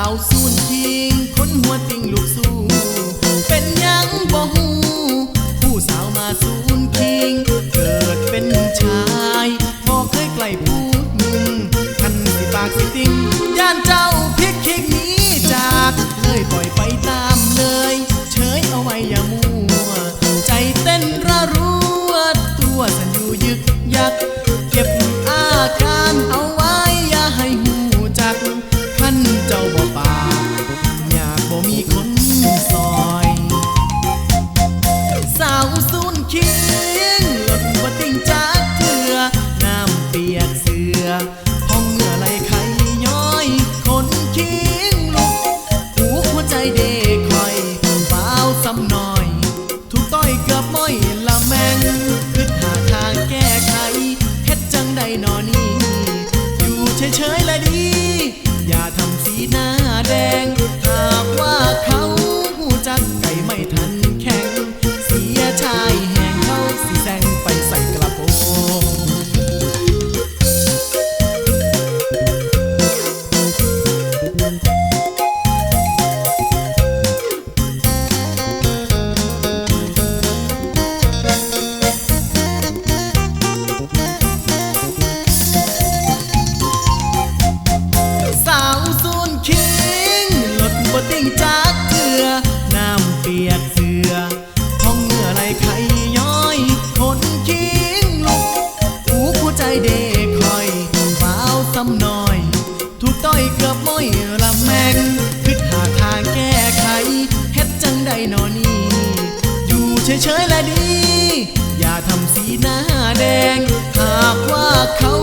สาวซูนคนหัวติ่งลูกสู้เป็นยังบ่หูผู้สาวมาสูนย์คิงเกิดเป็นชายพอเคยไกลผู้มึงคันสิปากสิติงย่านเจ้าพิกคิกนี้จากเลยปล่อยไปตามเลย เฉยเอาไว้อย่ามัว สูนคิงหลดบ่ติ่งจากเถือน้ำเปียกเสือพองเหงื่อไหลไขย้อย คนคิงลุกหูหัวใจเด็กคอยฟ้าซ้ำหน่อย ถูกต้อยเกือบม้อยละแมงคิดหาทางแก้ไขเฮ็ดจังใดหนอนี้อยู่เฉยๆและดี อย่าทำสีหน้า ซ้ำหน่อย ถูกต้อยเกือบม้อยละแมงคิดหาทางแก้ไขเฮ็ดจังใดหนอนี่อยู่เฉยๆและดี อย่าทำสีหน้าแดง หากว่าเขา